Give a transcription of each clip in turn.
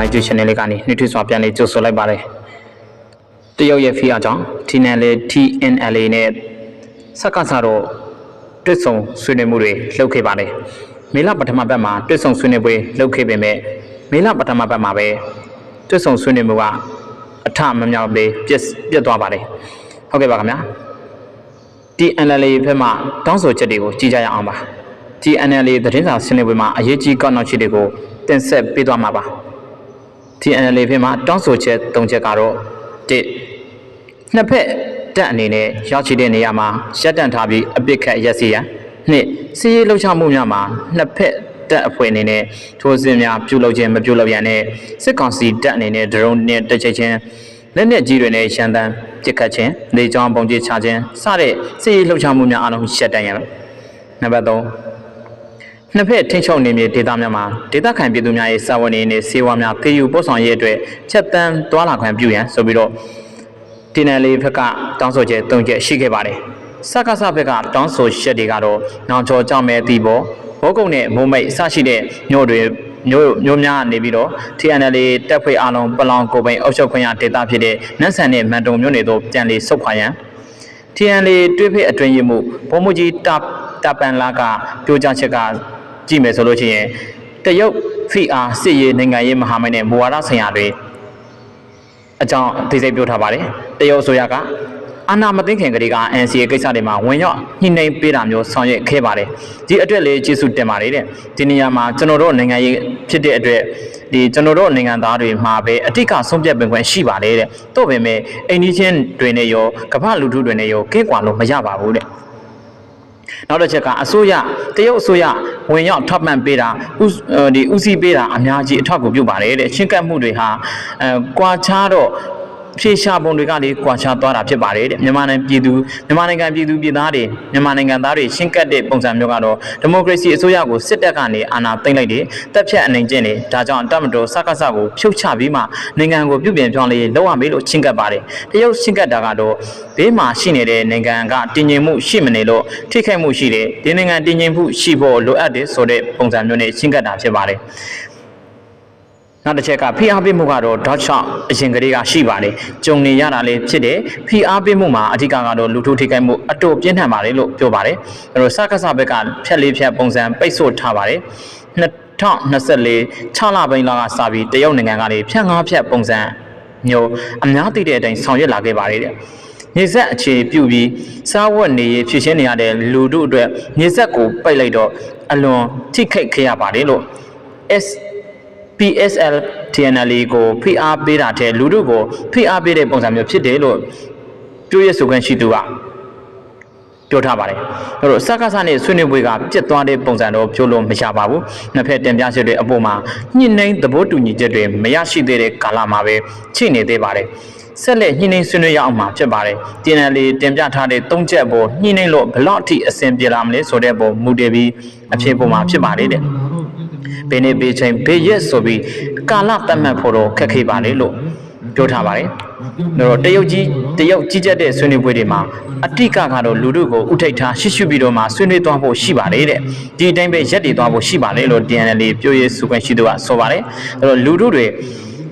မိုင်းကျူ channel လေးကနေနှိထွေးစွာပြန်လေးကြိုဆိုလိုက်ပါတယ်တရုတ်ရဲ့ဖိအားကြောင့် TNL TNLA နဲ့စက္ကစတော့တွစ်ဆုံဆွေးနွေးမှုတွေလုပ်ခဲ့ပါတယ်မေလပထမဘက်မှာတွစ်ဆုံဆွေးနွေးပွဲလုပ်ခဲ့ပေမဲ့မေလပထမဘက်မှာပဲတွစ်ဆုံဆွေးနွေးမှုကအထမမြောက်ပဲပြက်ပြက်သွားပါတယ်ဟုတ်ကဲ့ပါခင်ဗျာ TNL ဘက်မှတောင်းဆိုချက်တွေကိုကြည့်ကြရအောင်ပါ TNL သတင်းစာဆင်းလင်းပွဲမှာအရေးကြီးကောက်နှောက်ချက်တွေကိုတင်ဆက်ပေးသွားမှာပါ TNL ဘက်မှတောင်းဆိုချက်၃ချက်ကတော့၁နှစ်ဖက်တက်အနေနဲ့ရောက်ချီတဲ့နေရာမှာရပ်တန့်ထားပြီးအပစ်ခတ်ရက်စီရန်နှစ်စီးရေးလှုပ်ရှားမှုများမှာနှစ်ဖက်တက်အဖွဲ့အနေနဲ့ထိုးစစ်များပြုလုပ်ခြင်းမပြုလုပ်ရန်နဲ့စစ်ကောင်စီတက်အနေနဲ့ဒရုန်းနဲ့တက်ချိတ်ခြင်းလက်နက်ကြီးတွေနဲ့ရှမ်းတမ်းပစ်ခတ်ခြင်းလေကြောင်းပုံကျချခြင်းစတဲ့စစ်ရေးလှုပ်ရှားမှုများအလုံးရှက်တန့်ရမယ်နံပါတ်3 နှစ်ဖက်ထိန်းချုပ်နေမြေဒေသများမှာဒေသခံပြည်သူများရဲ့စာဝန်နေနဲ့စေဝါများခေယူပို့ဆောင်ရေးအတွက်ချက်တန်းသွာလာခွင့်ပြုရန်ဆိုပြီးတော့တင်နယ်လေးဘက်ကတောင်းဆိုချက်၃ချက်ရှိခဲ့ပါတယ်စက္ကစဘက်ကတောင်းဆိုချက်တွေကတော့နောင်ကျော်ကြောင့်ပဲတီးပေါ်ဘောကုတ်နဲ့မိုးမိတ်အစရှိတဲ့မြို့တွေမျိုးမျိုးများနေပြီးတော့ TNL တက်ဖွဲ့အားလုံးပလောင်ကိုပိန်အုပ်ချုပ်ခွင့်ရဒေသဖြစ်တဲ့နတ်ဆန်နဲ့မန်တုံမြို့နယ်တို့ပြန်လည်ဆုတ်ခွာရန် TNL တွဲဖက်အတွင်းရမှုဘုံမူကြီးတတပန်လာကပြောကြားချက်က ကြည့်မယ်ဆိုလို့ရှိရင်တရုတ်ဖီအာစစ်ရေးနိုင်ငံရေးမဟာမိတ်နဲ့မူဝါဒဆိုင်ရာတွေအကြောင်းအသေးစိတ်ပြောထားပါတယ်တရုတ်အစိုးရကအာဏာမသိခင်ကလေးက NCA ကိစ္စတွေမှာဝင်ရောက်ညှိနှိုင်းပေးတာမျိုးဆောင်ရွက်ခဲ့ပါတယ်ဒီအတွက်လေးကျေးဇူးတင်ပါတယ်တဲ့ဒီနေရာမှာကျွန်တော်တို့နိုင်ငံရေးဖြစ်တဲ့အတွက်ဒီကျွန်တော်တို့နိုင်ငံသားတွေမှာပဲအတိတ်ကဆုံးဖြတ်ပင်ခွင့်ရှိပါတယ်တဲ့တော့ပေမဲ့အိန္ဒိချင်းတွေနဲ့ရောကမ္ဘာလူထုတွေနဲ့ရောကင်းကွာလို့မရပါဘူးတဲ့ နောက်တစ်ချက်ကအစိုးရတရုတ်အစိုးရဝင်ရောက်ထောက်ပံ့ပေးတာဥစဒီဥစည်းပေးတာအများကြီးအထောက်အကူပြုပါတယ်တဲ့ချင်းကပ်မှုတွေဟာအဲကွာခြားတော့ ဖြေရှာပုံတွေကလေကွာခြားသွားတာဖြစ်ပါတယ်တဲ့မြန်မာနိုင်ငံပြည်သူမြန်မာနိုင်ငံပြည်သူပြည်သားတွေမြန်မာနိုင်ငံသားတွေရှင်းကပ်တဲ့ပုံစံမျိုးကတော့ဒီမိုကရေစီအစိုးရကိုစစ်တပ်ကနေအာဏာသိမ်းလိုက်တယ်တပ်ဖြတ်အနိုင်ကျင့်တယ်ဒါကြောင့်တပ်မတော်စကားစကိုဖြုတ်ချပြီးမှနိုင်ငံကိုပြုပြင်ပြောင်းလဲရေးလုပ်ရမယ်လို့ရှင်းကပ်ပါတယ်တရုတ်ရှင်းကပ်တာကတော့ဘေးမှာရှိနေတဲ့နိုင်ငံကတည်ငြိမ်မှုရှိမနေလို့ထိခိုက်မှုရှိတယ်ဒီနိုင်ငံတည်ငြိမ်မှုရှိဖို့လိုအပ်တယ်ဆိုတဲ့ပုံစံမျိုးနဲ့ရှင်းကပ်တာဖြစ်ပါတယ် နောက်တစ်ချက်ကဖိအားပေးမှုကတော့ဒေါက်ချောင်းအရင်ကလေးကရှိပါတယ်ကြုံနေရတာလေးဖြစ်တယ်ဖိအားပေးမှုမှာအဓိကကတော့လူထုထိခိုက်မှုအတူပြင်းထန်ပါတယ်လို့ပြောပါတယ်အဲတော့စကားစဘက်ကဖြက်လေးဖြက်ပုံစံပိတ်ဆို့ထားပါတယ်2024 6လပိုင်းလောက်ကစပြီးတရုတ်နိုင်ငံကလေဖြက်ငါးဖြက်ပုံစံမျိုးအများသိတဲ့အတိုင်းဆောင်ရွက်လာခဲ့ပါတယ်တဲ့နေဆက်အခြေပြုပြီးစားဝတ်နေရေးဖြစ်ရှင်းနေရတဲ့လူတို့အတွက်နေဆက်ကိုပိတ်လိုက်တော့အလွန်ထိခိုက်ခဲ့ရပါတယ်လို့ S PSL TNL ကိုဖိအားပေးတာတဲ့လူတို့ကိုဖိအားပေးတဲ့ပုံစံမျိုးဖြစ်တယ်လို့ပြောရဆိုခွင့်ရှိသူကပြောထားပါတယ်အဲ့တော့စက္ကစနဲ့ဆွေးနွေးပွဲကပြစ်သွားတဲ့ပုံစံတော့ပြောလို့မရပါဘူးနှစ်ဖက်တင်ပြချက်တွေအပေါ်မှာညှိနှိုင်းသဘောတူညီချက်တွေမရရှိသေးတဲ့ကာလမှာပဲချိနေသေးပါတယ်ဆက်လက်ညှိနှိုင်းဆွေးနွေးရအောင်မှာဖြစ်ပါတယ် TNL တင်ပြထားတဲ့၃ချက်ပေါ်ညှိနှိုင်းလို့ဘယ်လောက်အထိအဆင်ပြေလာမလဲဆိုတဲ့ပုံမူတည်ပြီးအဖြစ်ပေါ်မှာဖြစ်ပါတယ်တဲ့ ဘယ်နေ့ဘေးချိန်ဘေးရက်ဆိုပြီးကာလသတ်မှတ်ဖို့တော့ခက်ခဲပါလေလို့ပြောထားပါတယ်။ဒါတော့တရုတ်ကြီးတရုတ်ကြီးကြက်တဲ့ဆွေးနွေးပွဲတွေမှာအတိကကတော့လူတို့ကိုဥထိတ်ထားရှစ်ရှုပြီးတော့မှဆွေးနွေးသွားဖို့ရှိပါတယ်တဲ့။ဒီအတိုင်းပဲရက်တည်သွားဖို့ရှိပါတယ်လို့ DNL ပြောရေးစုခွင့်ရှိသူကဆိုပါတယ်။ဒါတော့လူတို့တွေ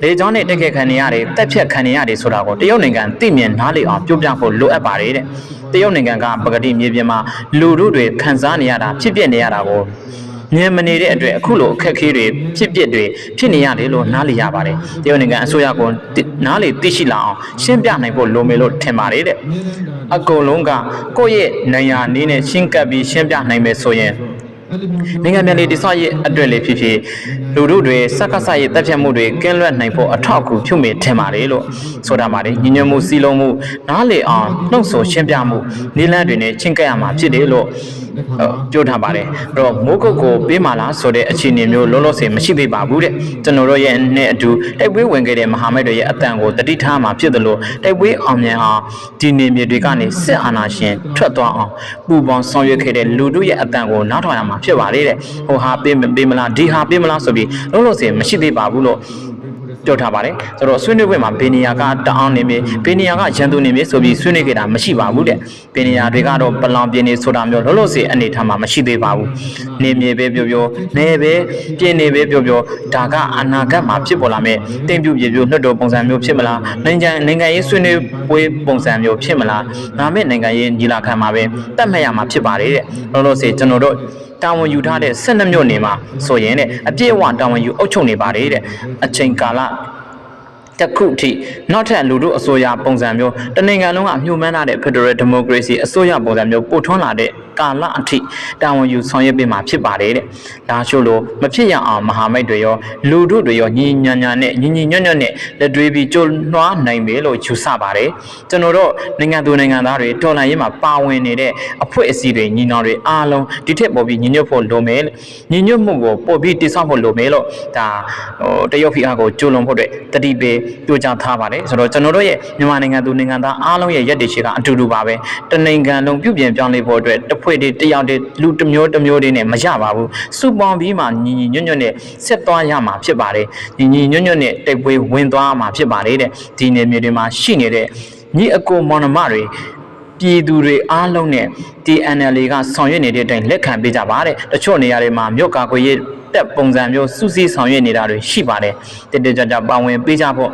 လေကြောင်းနဲ့တက်ခဲ့ခံနေရတယ်တက်ဖြတ်ခံနေရတယ်ဆိုတာကိုတရုတ်နိုင်ငံသိမြင်နားလည်အောင်ပြောပြဖို့လိုအပ်ပါတယ်တဲ့။တရုတ်နိုင်ငံကပကတိမြေပြင်မှာလူတို့တွေခံစားနေရတာဖြစ်ပျက်နေရတာကို မြင်မနေတဲ့အတွက်အခုလိုအခက်အခဲတွေဖြစ်ပျက်တွေဖြစ်နေရတယ်လို့နားလည်ရပါတယ်။တရုတ်နိုင်ငံအစိုးရကနားလည်သိရှိလာအောင်ရှင်းပြနိုင်ဖို့လိုမယ်လို့ထင်ပါတယ်တဲ့အကုန်လုံးကကိုယ့်ရဲ့နိုင်ငံအနေနဲ့ရှင်းကပ်ပြီးရှင်းပြနိုင်မယ်ဆိုရင်နိုင်ငံပြန်လေးတိဆောက်ရေးအတွက်လေးဖြစ်ဖြစ်လူတို့တွေစက္ကစရေးတက်ဖြတ်မှုတွေကင်းလွတ်နိုင်ဖို့အထောက်အကူပြုမိထင်ပါတယ်လို့ဆိုတာပါတယ်ညီညွတ်မှုစီလုံးမှုနားလေအောင်နှုတ်ဆိုရှင်းပြမှုနည်းလမ်းတွေနဲ့ချင်းကပ်ရမှာဖြစ်တယ်လို့ ပြောထားပါတယ်အဲ့တော့မိုးကုတ်ကိုပေးမှလားဆိုတဲ့အခြေအနေမျိုးလုံးလုံးစင်မရှိသေးပါဘူးတဲ့ကျွန်တော်တို့ရဲ့နဲ့အတူတိုက်ပွဲဝင်ခဲ့တဲ့မဟာမိတ်တွေရဲ့အတန်ကိုတတိထားမှာဖြစ်တယ်လို့တိုက်ပွဲအောင်မြင်အောင်ဒီနေမြေတွေကနေစစ်အာဏာရှင်ထွက်သွားအောင်ပူပေါင်းဆောင်ရွက်ခဲ့တဲ့လူတို့ရဲ့အတန်ကိုနားထောင်ရမှာဖြစ်ပါတယ်တဲ့ဟိုဟာပေးမပေးမလားဒီဟာပေးမလားဆိုပြီးလုံးလုံးစင်မရှိသေးပါဘူးလို့ ပြောထားပါတယ်ဆိုတော့ဆွေးနွေးပွဲမှာဘယ်နေရာကတအောင်နေမြေဘယ်နေရာကရန်သူနေမြေဆိုပြီးဆွေးနွေးခဲ့တာမရှိပါဘူးတဲ့ဘယ်နေရာတွေကတော့ပလောင်ပြင်းနေဆိုတာမျိုးလောလောဆယ်အနေထားမှာမရှိသေးပါဘူးနေမြေပဲပြောပြောနေပဲပြင်းနေပဲပြောပြောဒါကအနာဂတ်မှာဖြစ်ပေါ်လာမယ့်တင်ပြပြပြနှုတ်တော်ပုံစံမျိုးဖြစ်မလားနိုင်ငံနိုင်ငံရေးဆွေးနွေးပွဲပုံစံမျိုးဖြစ်မလားနာမယ့်နိုင်ငံရေးညီလာခံမှာပဲတတ်မှတ်ရမှာဖြစ်ပါတယ်တဲ့လောလောဆယ်ကျွန်တော်တို့ တာဝန်ယူထားတဲ့12မြို့နယ်မှာဆိုရင်တဲ့အပြည့်အဝတာဝန်ယူအုပ်ချုပ်နေပါတယ်တဲ့အချိန်ကာလ တစ်ခုထိနောက်ထပ်လူတို့အစိုးရပုံစံမျိုးတနိုင်ငံလုံးကမြှုပ်မှန်းထားတဲ့ Federal Democracy အစိုးရပုံစံမျိုးပို့ထွန်းလာတဲ့ကာလအထိတာဝန်ယူဆောင်ရွက်ပေးမှာဖြစ်ပါတယ်တဲ့။ဒါရှို့လို့မဖြစ်ရအောင်မဟာမိတ်တွေရောလူတို့တွေရောညီညာညာနဲ့ညီညီညွတ်ညွတ်နဲ့လက်တွေးပြီးကြိုးနှွားနိုင်မယ်လို့ယူဆပါတယ်။ကျွန်တော်တို့နိုင်ငံသူနိုင်ငံသားတွေတော်လှန်ရေးမှာပါဝင်နေတဲ့အဖွဲ့အစည်းတွေညီနောင်တွေအားလုံးဒီထက်ပိုပြီးညီညွတ်ဖို့လိုမယ်။ညီညွတ်မှုကိုပိုပြီးတည်ဆောက်ဖို့လိုမယ်လို့ဒါဟိုတရုတ်ဖီအားကိုကြိုးလွန်ဖို့အတွက်တတိပေပြောကြားထားပါတယ်။ဆိုတော့ကျွန်တော်တို့ရဲ့မြန်မာနိုင်ငံသူနိုင်ငံသားအားလုံးရဲ့ရက်တည်ချေကအတူတူပါပဲ။တနိုင်ငံလုံးပြုပြင်ပြောင်းလဲဖို့အတွက်တစ်ဖွဲ့တည်းတစ်ယောက်တည်းလူတစ်မျိုးတစ်မျိုးတည်းနဲ့မရပါဘူး။စုပေါင်းပြီးမှညီညီညွတ်ညွတ်နဲ့ဆက်သွားရမှာဖြစ်ပါတယ်။ညီညီညွတ်ညွတ်နဲ့တိုက်ပွဲဝင်သွားမှာဖြစ်ပါတယ်တဲ့။ဒီနေမြေတွေမှာရှိနေတဲ့ညီအကိုမောင်နှမတွေပြည်သူတွေအားလုံးနဲ့ TNL ကဆောင်ရွက်နေတဲ့အတိုင်းလက်ခံပေးကြပါတဲ့တချို့နေရာတွေမှာမြို့ကာကွယ်ရေး တက်ပုံစံမျိုးစူးစီးဆောင်ရွက်နေတာတွေရှိပါတယ်တတကြကြပါဝင်ပေးကြဖို့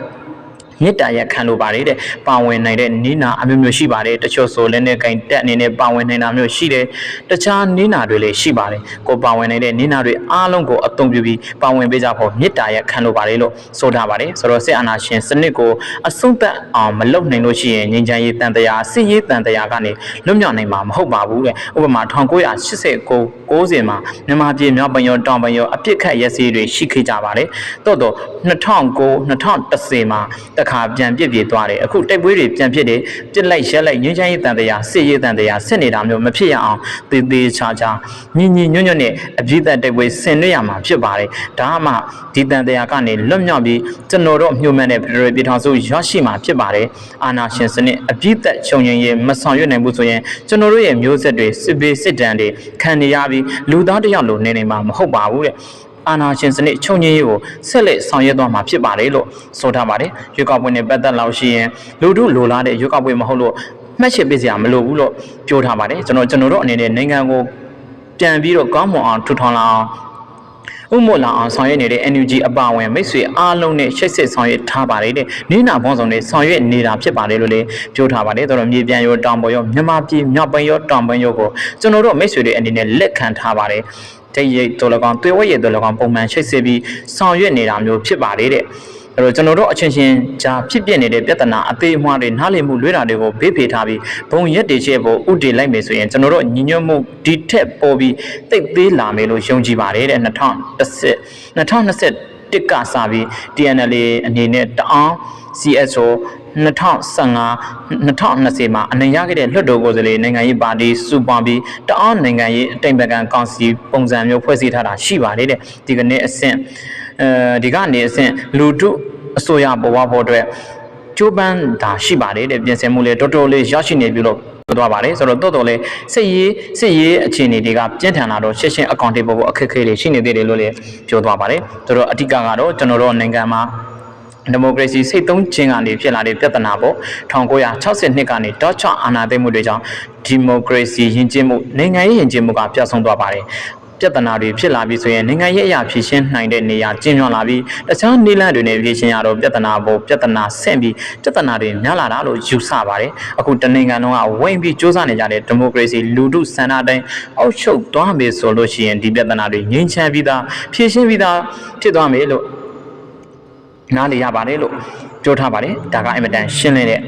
မေတ္တာရက်ခံလိုပါတယ်တဲ့ပါဝင်နိုင်တဲ့နိနာအမျိုးမျိုးရှိပါတယ်တချို့ဆိုလည်းနဲ့ကင်တက်အနေနဲ့ပါဝင်နိုင်တာမျိုးရှိတယ်တခြားနိနာတွေလည်းရှိပါတယ်ကိုပါဝင်နိုင်တဲ့နိနာတွေအားလုံးကိုအသုံးပြုပြီးပါဝင်ပေးကြဖို့မေတ္တာရက်ခံလိုပါတယ်လို့ဆိုထားပါတယ်ဆိုတော့စစ်အာဏာရှင်စနစ်ကိုအဆုံးသတ်အောင်မလုပ်နိုင်လို့ရှိရင်ငြိမ်းချမ်းရေးတန်တရားစစ်ရေးတန်တရားကနေလွတ်မြောက်နိုင်မှာမဟုတ်ပါဘူးတဲ့ဥပမာ1989 90မှာမြန်မာပြည်မြောက်ပိုင်းရောတောင်ပိုင်းရောအပြစ်ခတ်ရက်စည်းတွေရှိခဲ့ကြပါတယ်တော့တော့2009 2010မှာတခါပြန်ပြစ်ပြေသွားတယ်အခုတိုက်ပွဲတွေပြန်ဖြစ်တယ်ပြစ်လိုက်ရက်လိုက်ငြိမ်းချမ်းရေးတန်တရားစစ်ရေးတန်တရားစစ်နေတာမျိုးမဖြစ်ရအောင်သေသေးချာချာညီညီညွတ်ညွတ်နဲ့အပြစ်သက်တိုက်ပွဲဆင်နွှဲရမှာဖြစ်ပါတယ်ဒါမှဒီတန်တရားကနေလွတ်မြောက်ပြီးကျွန်တော်တို့မြို့မှန်တဲ့ဖက်ဒရယ်ပြည်ထောင်စုရရှိမှာဖြစ်ပါတယ်အာနာရှင်စနစ်အပြစ်သက်ချုပ်ငြိမ်းရေးမဆောင်ရွက်နိုင်ဘူးဆိုရင်ကျွန်တော်တို့ရဲ့မျိုးဆက်တွေစစ်ဘေးစစ်တမ်းတွေခံနေရပြီးလူသားတစ်ယောက်လိုနေနေမှာမဟုတ်ပါဘူးတဲ့ အာနာရှင်စနစ်ချုပ်ငြိမ်းရေးကိုဆက်လက်ဆောင်ရွက်သွားမှာဖြစ်ပါတယ်လို့ဆိုထားပါတယ်ရွေးကောက်ပွဲနဲ့ပတ်သက်လောက်ရှိရင်လူတို့လိုလားတဲ့ရွေးကောက်ပွဲမဟုတ်လို့မှတ်ချက်ပေးစရာမလိုဘူးလို့ပြောထားပါတယ်ကျွန်တော်ကျွန်တော်တို့အနေနဲ့နိုင်ငံကိုပြန်ပြီးတော့ကောင်းမွန်အောင်ထူထောင်လာအောင်ဥမို့လာအောင်ဆောင်ရွက်နေတဲ့ NUG အပါအဝင်မိတ်ဆွေအားလုံးနဲ့ရှိတ်ဆက်ဆောင်ရွက်ထားပါတယ်တဲ့နိနာဘောင်းဆောင်နဲ့ဆောင်ရွက်နေတာဖြစ်ပါတယ်လို့လည်းပြောထားပါတယ်ဆိုတော့မြေပြန်ရောတောင်ပေါ်ရောမြန်မာပြည်မြောက်ပိုင်းရောတောင်ပိုင်းရောကိုကျွန်တော်တို့မိတ်ဆွေတွေအနေနဲ့လက်ခံထားပါတယ် တိတ်ရိတ်တော်လကောင်တွေ့ဝဲရိတ်တော်လကောင်ပုံမှန်ရှိတ်ဆက်ပြီးဆောင်ရွက်နေတာမျိုးဖြစ်ပါတယ်တဲ့အဲ့တော့ကျွန်တော်တို့အချင်းချင်းဂျာဖြစ်ပြနေတဲ့ပြဿနာအသေးအမွှားတွေနားလည်မှုလွဲတာတွေကိုဘေးဖေထားပြီးဘုံရက်တွေချဲ့ဖို့ဥတည်လိုက်မယ်ဆိုရင်ကျွန်တော်တို့ညီညွတ်မှုဒီထက်ပေါ်ပြီးတိတ်သေးလာမယ်လို့ယုံကြည်ပါတယ်တဲ့2010 2021ကစပြီး TNL အနေနဲ့တအောင် CSO 2015 2020မှာအနိုင်ရခဲ့တဲ့လွှတ်တော်ကိုယ်စားလှယ်နိုင်ငံရေးပါတီစုပေါင်းပြီးတအောင်နိုင်ငံရေးအတိမ်ပကံကောင်စီပုံစံမျိုးဖွဲ့စည်းထားတာရှိပါတယ်တဲ့ဒီကနေ့အဆင့်အဲဒီကနေအဆင့်လူထုအစိုးရပေါ်ဝဖို့အတွက်ကျိုးပန်းတာရှိပါတယ်တဲ့ပြင်ဆင်မှုလေးတော်တော်လေးရရှိနေပြီလို့ပြောသွားပါတယ်ဆိုတော့တော်တော်လေးစစ်ရေးစစ်ရေးအခြေအနေတွေကပြင်းထန်လာတော့ရှင်းရှင်းအကောင့်တွေပေါ်ဖို့အခက်အခဲတွေရှိနေသေးတယ်လို့လည်းပြောသွားပါတယ်ဆိုတော့အဓိကကတော့ကျွန်တော်တို့နိုင်ငံမှာ ဒီမိုကရေစီစိတ်သုံးခြင်းကနေဖြစ်လာတဲ့ပြဿနာပေါ့1960နှစ်ကနေတောက်ချအာဏာသိမ်းမှုတွေကြောင့်ဒီမိုကရေစီယဉ်ကျေးမှုနိုင်ငံရေးယဉ်ကျေးမှုကပြတ်ဆုံးသွားပါတယ်ပြဿနာတွေဖြစ်လာပြီဆိုရင်နိုင်ငံရေးအရာဖြေရှင်းနိုင်တဲ့နေရာကျင်းပြလာပြီးတခြားနည်းလမ်းတွေနဲ့ဖြေရှင်းရတော့ပြဿနာပေါ်ပြဿနာဆင့်ပြီးပြဿနာတွေများလာတာလို့ယူဆပါတယ်အခုတနိုင်ငံလုံးကဝင်ပြီးစ조사နေကြတဲ့ဒီမိုကရေစီလူထုစံနာတိုင်းအောက်ချုပ်သွားမယ်ဆိုလို့ရှိရင်ဒီပြဿနာတွေငြိမ်းချမ်းပြီးသားဖြေရှင်းပြီးသားဖြစ်သွားမယ်လို့ နားလေရပါတယ်လို့ပြောထားပါတယ်ဒါကအင်မတန်ရှင်းလင်းတဲ့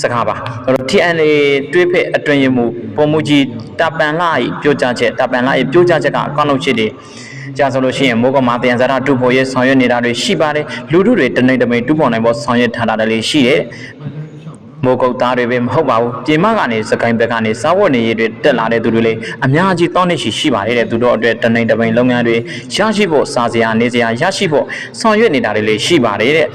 စကားပါအဲ့တော့ TNA တွေးဖက်အတွင်ရမှုပုံမှုကြီးတပန်လာ၏ပြောကြားချက်တပန်လာ၏ပြောကြားချက်ကအကောင့်လို့ရှိတယ်ကြာဆိုလို့ရှိရင်မိုးကမာတယံဇာတာတူဖို့ရဲ့ဆောင်ရွက်နေတာတွေရှိပါတယ်လူထုတွေတနေတမိန်တူဖို့နိုင်ဖို့ဆောင်ရွက်ထားတာတွေရှိတယ် မိုးကုတ်သားတွေပဲမဟုတ်ပါဘူးပြင်မကနေစကိုင်းဘက်ကနေစားဝတ်နေရေးတွေတက်လာတဲ့သူတွေလေအများကြီးတောင်းနေရှိရှိပါတယ်တဲ့သူတို့အတွက်တနိုင်တပိန်လုပ်ငန်းတွေရရှိဖို့စားစရာနေစရာရရှိဖို့ဆောင်ရွက်နေတာတွေလေရှိပါတယ်တဲ့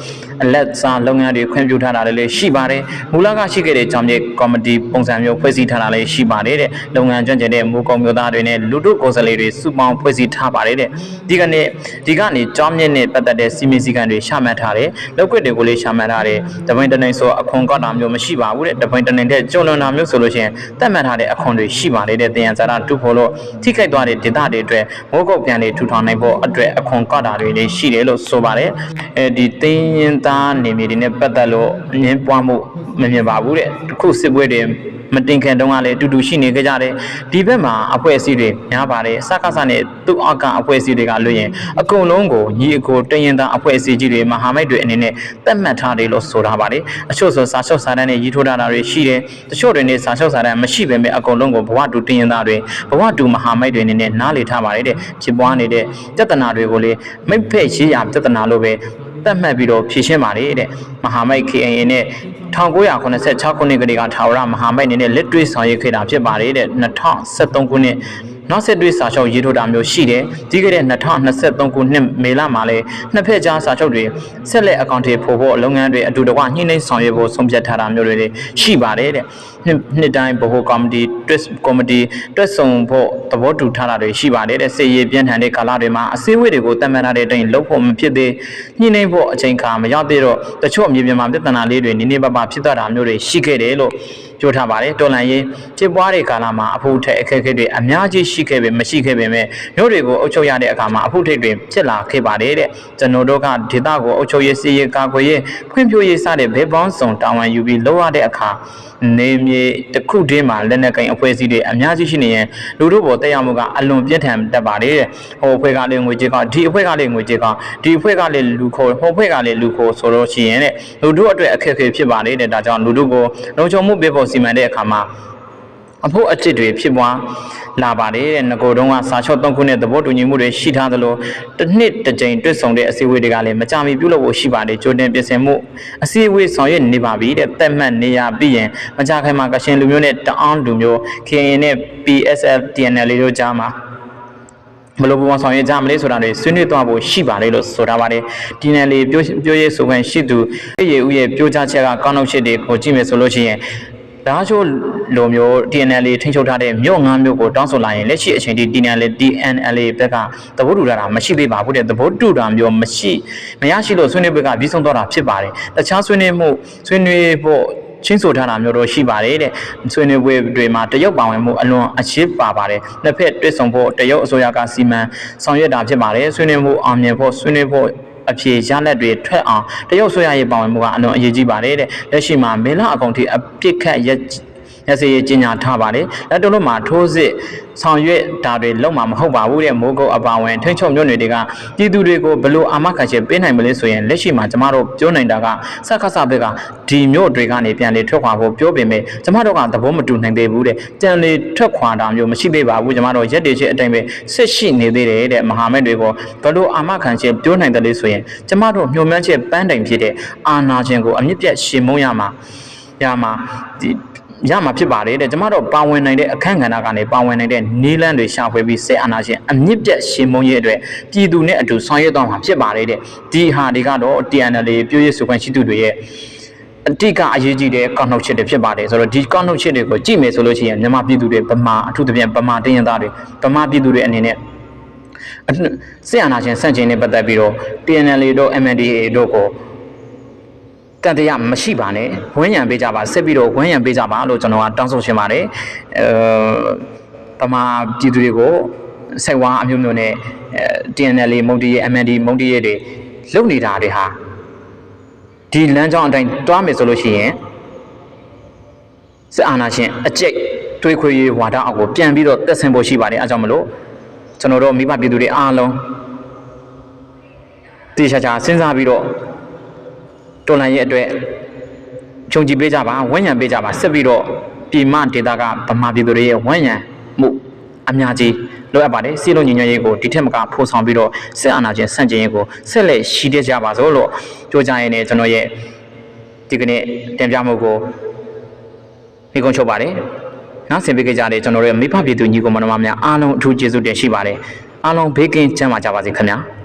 အလက်စားလုပ်ငန်းတွေခွင့်ပြုထားတာတွေလေရှိပါတယ်မူလကရှိခဲ့တဲ့ကြောင့်မြေကော်မတီပုံစံမျိုးဖွဲ့စည်းထားတာလည်းရှိပါတယ်တဲ့လုပ်ငန်းကျွမ်းကျင်တဲ့မူကုံမျိုးသားတွေနဲ့လူတို့ကိုယ်စားလှယ်တွေစုပေါင်းဖွဲ့စည်းထားပါတယ်တဲ့ဒီကနေ့ဒီကနေကြောင်းမြင့်နဲ့ပတ်သက်တဲ့စီမင်းစည်းကမ်းတွေရှာမှတ်ထားတယ်လောက်ွက်တွေကိုလေးရှာမှတ်ထားတယ်တပိန်တနိုင်ဆိုအခွန်ကောက်တာမျိုးမရှိပါဘူးတဲ့တပိန်တနိုင်တဲ့ကျွလွန်တာမျိုးဆိုလို့ရှိရင်တတ်မှတ်ထားတဲ့အခွန်တွေရှိပါတယ်တဲ့တင်ရဇာတာတူဖို့လို့ထိခိုက်သွားတဲ့ဒေသတွေအတွက်မိုးကုတ်ပြန်လေးထူထောင်နိုင်ဖို့အတွက်အခွန်ကောက်တာတွေလည်းရှိတယ်လို့ဆိုပါတယ်အဲဒီတင်းရင်သားနေမြေတွေနဲ့ပတ်သက်လို့အငင်းပွားမှုမမြင်ပါဘူးတဲ့တခုစစ်ပွဲတွေ မတင်ခင်တုန်းကလည်းအတူတူရှိနေကြကြတယ်ဒီဘက်မှာအဖွဲ့အစည်းတွေများပါတယ်စကားစနဲ့သူ့အောက်ကအဖွဲ့အစည်းတွေကလွှင့်ရင်အကုန်လုံးကိုညီအကိုတရင်သားအဖွဲ့အစည်းကြီးတွေမဟာမိတ်တွေအနေနဲ့တတ်မှတ်ထားတယ်လို့ဆိုထားပါတယ်အချို့ဆိုစာချုပ်စာတမ်းနဲ့ရေးထိုးထားတာတွေရှိတယ်တချို့တွေနဲ့စာချုပ်စာတမ်းမရှိပေမဲ့အကုန်လုံးကိုဘဝတူတရင်သားတွေဘဝတူမဟာမိတ်တွေအနေနဲ့နားလေထားပါတယ်တဲ့ဖြစ်ပွားနေတဲ့ပြဿနာတွေကိုလေမိတ်ဖက်ရေးရာပြဿနာလို့ပဲ တတ်မှတ်ပြီးတော့ဖြေရှင်းပါတယ်တဲ့မဟာမိတ် KAA နဲ့1986ခုနှစ်ကလေးကထာဝရမဟာမိတ်အနေနဲ့လက်တွေ့ဆောင်ရွက်ခဲ့တာဖြစ်ပါတယ်တဲ့2013ခုနှစ် နောက်ဆက်တွဲစာချုပ်ရေးထိုးတာမျိုးရှိတယ်ဒီကတဲ့2023ခုနှစ်မေလမှာလဲနှစ်ဖက်ကြားစာချုပ်တွေဆက်လက်အကောင့်တွေပို့ဖို့လုပ်ငန်းတွေအတူတကွညှိနှိုင်းဆောင်ရွက်ဖို့ဆုံးဖြတ်ထားတာမျိုးတွေရှိပါတယ်တဲ့နှစ်နှစ်တိုင်းဗဟိုကော်မတီတွက်ကော်မတီတွက်ဆုံဖို့သဘောတူထားတာတွေရှိပါတယ်တဲ့စစ်ရေးပြင်းထန်တဲ့ကာလတွေမှာအစည်းအဝေးတွေကိုတတ်မှတ်ထားတဲ့အတိုင်းလုပ်ဖို့မဖြစ်သေးညှိနှိုင်းဖို့အချိန်ခါမရောက်သေးတော့တချို့အမြင်မြန်မာပြဿနာလေးတွေနည်းနည်းပါးပါးဖြစ်သွားတာမျိုးတွေရှိခဲ့တယ်လို့ ပြောထားပါတယ်တော်လန်ရေးဖြစ်ပွားတဲ့ကာလမှာအဖို့ထက်အခက်အခဲတွေအများကြီးရှိခဲ့ပေမရှိခဲ့ပေမဲ့မြို့တွေကိုအုပ်ချုပ်ရတဲ့အခါမှာအဖို့ထိတ်တွေဖြစ်လာခဲ့ပါတယ်တဲ့ကျွန်တော်တို့ကဒေသကိုအုပ်ချုပ်ရေးစီရေးကာကွယ်ရေးဖွံ့ဖြိုးရေးစတဲ့ဘဲပေါင်းစုံတာဝန်ယူပြီးလုပ်ရတဲ့အခါနေမြေတစ်ခုတည်းမှာလက်နက်ကင်အဖွဲ့အစည်းတွေအများကြီးရှိနေရင်လူတို့ပေါ်တက်ရောက်မှုကအလွန်ပြင်းထန်တတ်ပါတယ်တဲ့ဟိုအဖွဲ့ကလည်းငွေကြေးကဒီအဖွဲ့ကလည်းငွေကြေးကဒီအဖွဲ့ကလည်းလူခေါ်ဟိုအဖွဲ့ကလည်းလူခေါ်ဆိုတော့ရှိရင်တဲ့လူတို့အတွက်အခက်အခဲဖြစ်ပါတယ်တဲ့ဒါကြောင့်လူတို့ကိုလုံခြုံမှုပေးဖို့စီမံတဲ့အခါမှာအဖို့အစ်စ်တွေဖြစ်ပွားလာပါတယ်တဲ့ငကိုတုံးကစာချုပ်၃ခုနဲ့သဘောတူညီမှုတွေရှိထားသလိုတစ်နှစ်တစ်ကြိမ်တွေ့ဆုံတဲ့အစည်းအဝေးတွေကလည်းမကြမီပြုလုပ်ဖို့ရှိပါတယ်ကြိုတင်ပြင်ဆင်မှုအစည်းအဝေးဆောင်ရွက်နေပါပြီတဲ့တက်မှတ်နေရပြီးရင်မကြခင်မှာကရှင်လူမျိုးနဲ့တအောင်းလူမျိုး KN နဲ့ PSF TNL တို့ကြားမှာဘယ်လိုပုံဆောင်ရွက်ကြမလဲဆိုတာတွေဆွေးနွေးသွားဖို့ရှိပါတယ်လို့ဆိုထားပါတယ်ဒီနယ်လေးပြောပြောရေးဆိုခွင့်ရှိသူရေဦးရဲ့ပြောကြားချက်ကကောင်းနောက်ချက်တွေကိုကြည့်မယ်ဆိုလို့ရှိရင် ဒါချို့လိုမျိုး TNL ထိန်းချုပ်ထားတဲ့မြို့ငါးမြို့ကိုတောင်းဆိုလာရင်လက်ရှိအချိန်ထိ TNL TNL ဘက်ကသဘောတူတာမရှိသေးပါဘူးတဲ့သဘောတူတာမျိုးမရှိမရရှိလို့ဆွေးနွေးပွဲကပြီးဆုံးတော့တာဖြစ်ပါတယ်တခြားဆွေးနွေးမှုဆွေးနွေးဖို့ချင်းဆိုထားတာမျိုးတော့ရှိပါတယ်တဲ့ဆွေးနွေးပွဲတွေမှာတရုတ်ပါဝင်မှုအလွန်အချစ်ပါပါတယ်နှစ်ဖက်တွေ့ဆုံဖို့တရုတ်အစိုးရကစီမံဆောင်ရွက်တာဖြစ်ပါတယ်ဆွေးနွေးမှုအောင်မြင်ဖို့ဆွေးနွေးဖို့ အဖြေရလက်တွေထွက်အောင်တရုတ်ဆိုရရေးပါဝင်မှုကအလွန်အရေးကြီးပါတယ်တဲ့လက်ရှိမှာမေလအကောင့်ထိအပြစ်ခတ် ရက်ရစီရေးကြီးညာထားပါတယ်လက်တုံးလို့မှာထိုးစစ်ဆောင်ရွက်တာတွေလုံးမှာမဟုတ်ပါဘူးတဲ့မိုးကုတ်အပါဝင်ထိန်းချုပ်မြို့နယ်တွေကပြည်သူတွေကိုဘလို့အာမခံချက်ပေးနိုင်မလဲဆိုရင်လက်ရှိမှာကျမတို့ပြောနိုင်တာကစက္ကစဘက်ကဒီမြို့တွေကနေပြန်လေထွက်ခွာဖို့ပြောပေမဲ့ကျမတို့ကသဘောမတူနိုင်သေးဘူးတဲ့ကြံလေထွက်ခွာတာမျိုးမရှိသေးပါဘူးကျမတို့ရက်တွေချင်းအတိုင်းပဲဆက်ရှိနေသေးတယ်တဲ့မဟာမိတ်တွေကိုဘလို့အာမခံချက်ပြောနိုင်တယ်လေဆိုရင်ကျမတို့ညှို့မှန်းချက်ပန်းတိုင်ဖြစ်တဲ့အာနာခြင်းကိုအမြင့်ပြတ်ရှင်မုံရမှာရမှာဒီ ရမှာဖြစ်ပါတယ်တဲ့ကျမတို့ပါဝင်နိုင်တဲ့အခန့်ကဏ္ဍကနေပါဝင်နိုင်တဲ့နီးလန်းတွေရှာဖွေပြီးစစ်အာဏာရှင်အမြင့်ပြတ်ရှင်မုံရဲ့အတွက်ပြည်သူနဲ့အတူဆောင်ရွက်သွားမှာဖြစ်ပါတယ်တဲ့ဒီဟာတွေကတော့ TNL ပြည့်ရည်စုခွင့်ရှိသူတွေရဲ့အတိကအရေးကြီးတဲ့ကောက်နှုတ်ချက်တွေဖြစ်ပါတယ်ဆိုတော့ဒီကောက်နှုတ်ချက်တွေကိုကြည့်မယ်ဆိုလို့ရှိရင်မြန်မာပြည်သူတွေဗမာအထူးသဖြင့်ဗမာတင်းရသားတွေဗမာပြည်သူတွေအနေနဲ့စစ်အာဏာရှင်ဆန့်ကျင်နေပတ်သက်ပြီးတော့ TNL တို့ MNDAA တို့ကို တန်တရားမရှိပါနဲ့ဝန်းရံပေးကြပါဆက်ပြီးတော့ဝန်းရံပေးကြပါလို့ကျွန်တော်ကတောင်းဆိုချင်ပါတယ်အဲပမာပြည်သူတွေကိုစိုက်ဝါအမျိုးမျိုးနဲ့ TNL မုံတီရဲ့ MND မုံတီရဲ့တွေလုံနေတာတွေဟာဒီလမ်းကြောင်းအတိုင်းတွားမယ်ဆိုလို့ရှိရင်စစ်အာဏာရှင်အကျိတ်တွေးခွေရေးဝါဒအောက်ကိုပြန်ပြီးတော့တက်ဆင်ဖို့ရှိပါတယ်အဲကြောင့်မလို့ကျွန်တော်တို့မိဘပြည်သူတွေအားလုံးတေချာချာစဉ်းစားပြီးတော့ တော်လန်ရဲ့အတွက်ခြုံကြည့်ပေးကြပါဝန်းရံပေးကြပါဆက်ပြီးတော့ပြည်မဒေတာကဗမာပြည်သူတွေရဲ့ဝန်းရံမှုအများကြီးလိုအပ်ပါတယ်စီလုံးညီညွတ်ရေးကိုဒီထက်မကဖိုးဆောင်ပြီးတော့စစ်အာဏာရှင်ဆန့်ကျင်ရေးကိုဆက်လက်ရှိတဲ့ကြပါစို့လို့ပြောကြရင်လည်းကျွန်တော်ရဲ့ဒီကနေ့တင်ပြမှုကိုဒီကုန်းချုပ်ပါတယ်နောက်ဆင်ပေးကြတဲ့ကျွန်တော်တို့ရဲ့မိဘပြည်သူညီကိုမတော်မများအားလုံးအထူးကျေးဇူးတင်ရှိပါတယ်အားလုံးဘေးကင်းချမ်းသာကြပါစေခင်ဗျာ